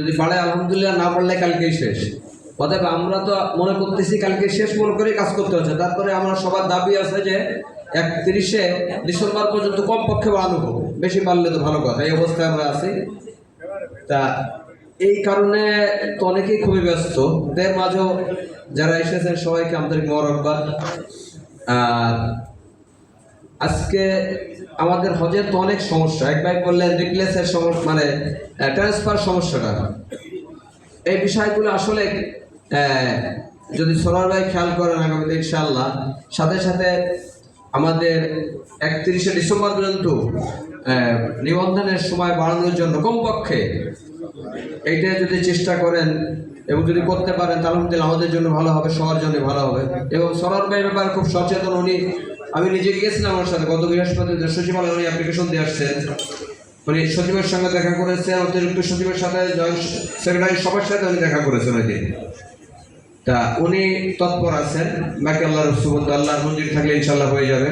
যদি বাড়ে আলহামদুলিল্লাহ, না বাড়লে কালকেই শেষ। অতএব আমরা তো মনে করতেছি কালকে শেষ মনে করে কাজ করতে হচ্ছে। তারপরে আমরা সবার দাবি আছে যে একত্রিশে ডিসেম্বর পর্যন্ত কমপক্ষে বাড়ানো হোক। বেশি বাড়লে তো ভালো কথা, এই অবস্থায় আমরা আছি। তা এই কারণে তো অনেকেই খুবই ব্যস্ত। এর মাঝেও যারা এসেছেন, সবাইকে আমাদের মরকবাদ আর আজকে আমাদের হজের তো অনেক সমস্যা। এক ভাই বললেন রিপ্লেসের সমস্যা মানে ট্রান্সফার সমস্যাটা। এই বিষয়গুলো আসলে যদি সোনার ভাই খেয়াল করেন আগামীতে ইনশাআল্লাহ, সাথে সাথে আমাদের একত্রিশে ডিসেম্বর পর্যন্ত নিবন্ধনের সময় বাড়ানোর জন্য কমপক্ষে এইটা যদি চেষ্টা করেন এবং যদি করতে পারেন, তাহলে আমাদের জন্য ভালো হবে, সবার জন্য ভালো হবে। এবং সরার ভাই ব্যাপারে খুব সচেতন উনি আমি নিজে গিয়েছিলাম ওর সাথে গত বৃহস্পতি সচিবালয়ে উনি অ্যাপ্লিকেশন দিয়ে আসছেন। উনি সচিবের সঙ্গে দেখা করেছেন অতিরিক্ত সচিবের সাথে জয়েন্ট সেক্রেটারি সবার সাথে উনি দেখা করেছেন ওই দিন। তা উনি তৎপর আছেন। বাকি আল্লাহ রসুবন্ধ আল্লাহর মন্দির থাকলে ইনশাল্লাহ হয়ে যাবে।